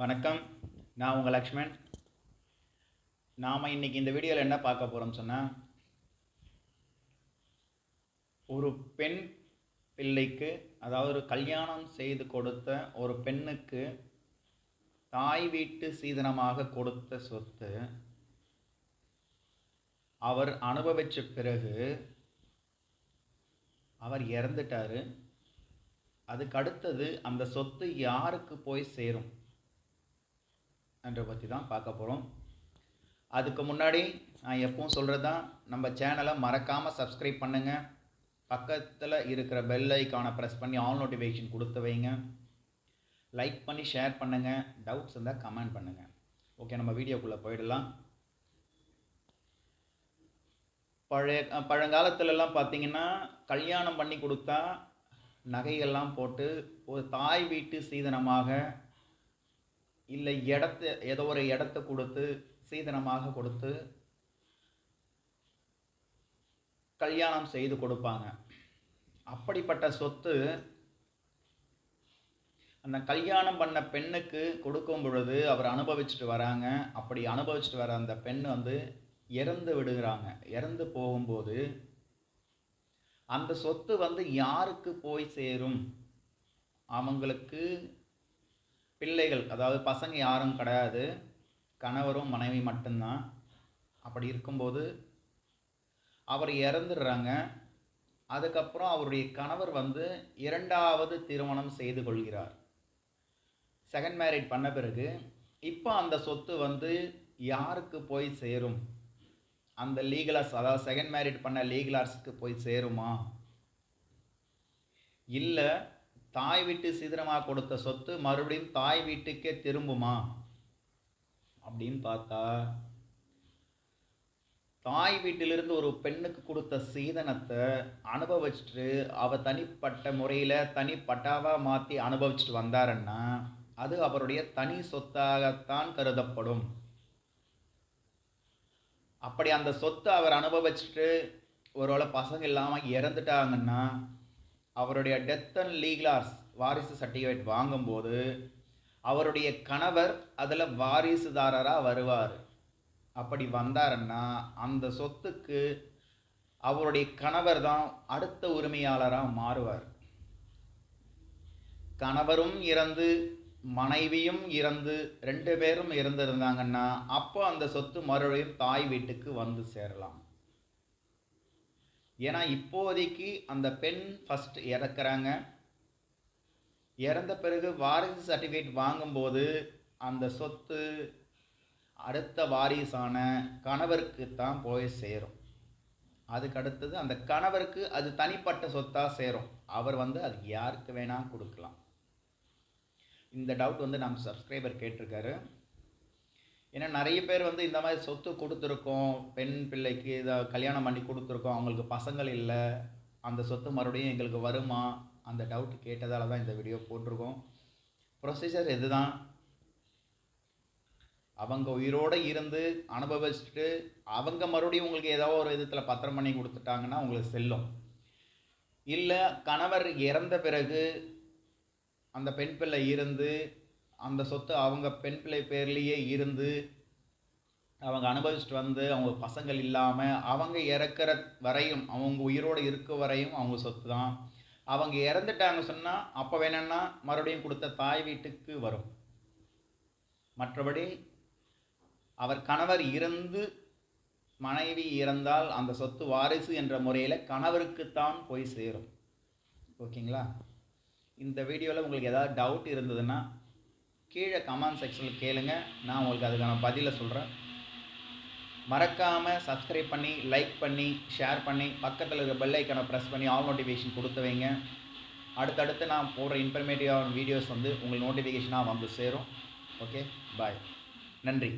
வணக்கம். நான் உங்கள் லக்ஷ்மண் நாம் இன்னைக்கு இந்த வீடியோவில் என்ன பார்க்க போகிறோம்னு சொன்னால் ஒரு பெண் பிள்ளைக்கு அதாவது ஒரு கல்யாணம் செய்து கொடுத்த ஒரு பெண்ணுக்கு தாய் வீட்டு சீதனமாக கொடுத்த சொத்து அவர் அனுபவித்த பிறகு அவர் இறந்துட்டாரு. அதுக்கு அடுத்தது அந்த சொத்து யாருக்கு போய் சேரும்? என்ற பற்றி தான் பார்க்க போகிறோம் அதுக்கு முன்னாடி நான் எப்பவும் சொல்கிறது தான் நம்ம சேனலை மறக்காமல் சப்ஸ்கிரைப் பண்ணுங்கள் பக்கத்தில் இருக்கிற பெல் ஐக்கானை ப்ரெஸ் பண்ணி ஆல் நோட்டிஃபிகேஷன் கொடுத்து வைங்க. லைக் பண்ணி ஷேர் பண்ணுங்கள் டவுட்ஸ் இருந்தால் கமெண்ட் பண்ணுங்கள் ஓகே நம்ம வீடியோக்குள்ளே போயிடலாம். பழைய பழங்காலத்துலலாம் பார்த்தீங்கன்னா கல்யாணம் பண்ணி கொடுத்தா நகைகள்லாம் போட்டு ஒரு தாய் வீட்டு சீதனமாக இல்லை இடத்த ஏதோ ஒரு இடத்த கொடுத்து சீதனமாக கொடுத்து கல்யாணம் செய்து கொடுப்பாங்க. அப்படிப்பட்ட சொத்து அந்த கல்யாணம் பண்ண பெண்ணுக்கு கொடுக்கும் பொழுது அவர் அனுபவிச்சுட்டு வராங்க. அப்படி அனுபவிச்சுட்டு வர அந்த பெண் வந்து இறந்து விடுகிறாங்க. இறந்து போகும்போது அந்த சொத்து வந்து யாருக்கு போய் சேரும்? அவங்களுக்கு பிள்ளைகள் அதாவது பசங்க யாரும் கிடையாது. கணவரும் மனைவி மட்டும்தான். அப்படி இருக்கும்போது அவர் இறந்துடுறாங்க. அதுக்கப்புறம் அவருடைய கணவர் வந்து இரண்டாவது திருமணம் செய்து கொள்கிறார். செகண்ட் மேரிட் பண்ண பிறகு இப்போ அந்த சொத்து வந்து யாருக்கு போய் சேரும்? அந்த லீகலார்ஸ் அதாவது செகண்ட் மேரிட் பண்ண லீகலார்ஸ்க்கு போய் சேருமா? இல்லை தாய் வீட்டு சீதனமாக கொடுத்த சொத்து மறுபடியும் தாய் வீட்டுக்கே திரும்புமா? அப்படின்னு பார்த்தா தாய் வீட்டிலிருந்து ஒரு பெண்ணுக்கு கொடுத்த சீதனத்தை அனுபவிச்சுட்டு அவ தனிப்பட்ட முறையில் தனிப்பட்டாவாக மாற்றி அனுபவிச்சுட்டு வந்தாருன்னா அது அவருடைய தனி சொத்தாகத்தான் கருதப்படும். அப்படி அந்த சொத்தை அவர் அனுபவிச்சுட்டு ஒருவேளை பசங்க இல்லாமல் இறந்துட்டாங்கன்னா அவருடைய டெத் அண்ட் லீகலார்ஸ் வாரிசு சர்டிஃபிகேட் வாங்கும்போது அவருடைய கணவர் அதில் வாரிசுதாரராக வருவார். அப்படி வந்தாருன்னா அந்த சொத்துக்கு அவருடைய கணவர் தான் அடுத்த உரிமையாளராக மாறுவார். கணவரும் இறந்து மனைவியும் இறந்து ரெண்டு பேரும் இறந்துருந்தாங்கன்னா அப்போ அந்த சொத்து மறுபடியும் தாய் வீட்டுக்கு வந்து சேரலாம். ஏன்னா இப்போதைக்கு அந்த பெண் ஃபஸ்ட் இறக்குறாங்க. இறந்த பிறகு வாரிசு சர்டிஃபிகேட் வாங்கும்போது அந்த சொத்து அடுத்த வாரிசான கணவருக்கு தான் போய் சேரும். அதுக்கு அடுத்தது அந்த கணவருக்கு அது தனிப்பட்ட சொத்தாக சேரும். அவர் வந்து அது யாருக்கு வேணால் கொடுக்கலாம். இந்த டவுட் வந்து நம்ம சப்ஸ்கிரைபர் கேட்டிருக்காரு. ஏன்னா நிறைய பேர் வந்து இந்த மாதிரி சொத்து கொடுத்துருக்கோம். பெண் பிள்ளைக்கு இதை கல்யாணம் பண்ணி கொடுத்துருக்கோம். அவங்களுக்கு பசங்கள் இல்லை. அந்த சொத்து மறுபடியும் எங்களுக்கு வருமா? அந்த டவுட் கேட்டதால தான் இந்த வீடியோ போட்டிருக்கோம். ப்ரொசீஜர் இதுதான். அவங்க உயிரோடு இருந்து அனுபவிச்சுட்டு அவங்க மறுபடியும் உங்களுக்கு ஏதோ ஒரு விதத்தில் பத்திரம் பண்ணி கொடுத்துட்டாங்கன்னா உங்களுக்கு செல்லும். இல்லை கணவர் இறந்த பிறகு அந்த பெண் பிள்ளை இருந்து அந்த சொத்து அவங்க பெண் பிள்ளை பேர்லேயே இருந்து அவங்க அனுபவிச்சுட்டு வந்து அவங்க பசங்கள் இல்லாமல் அவங்க இறக்குற வரையும் அவங்க உயிரோடு இருக்க வரையும் அவங்க சொத்து தான் அவங்க இறந்துட்டாங்க சொன்னால் அப்போ வேணும்னா மறுபடியும் கொடுத்த தாய் வீட்டுக்கு வரும். மற்றபடி அவர் கணவர் இருந்து மனைவி இறந்தால் அந்த சொத்து வாரிசு என்ற முறையில் கணவருக்குத்தான் போய் சேரும். ஓகேங்களா? இந்த வீடியோவில் உங்களுக்கு ஏதாவது டவுட் இருந்ததுன்னா கீழே கமெண்ட் செக்ஷனில் கேளுங்க. நான் உங்களுக்கு அதுக்கான பதிலை சொல்கிறேன் மறக்காமல் சப்ஸ்கிரைப் பண்ணி லைக் பண்ணி ஷேர் பண்ணி பக்கத்தில் இருக்க பெல் ஐக்கனை ப்ரெஸ் பண்ணி ஆல் நோட்டிஃபிகேஷன் கொடுத்து வைங்க. அடுத்தடுத்து நான் போடுற இன்ஃபர்மேட்டிவான வீடியோஸ் வந்து உங்களுக்கு நோட்டிஃபிகேஷனாக வந்து சேரும். ஓகே பாய் நன்றி.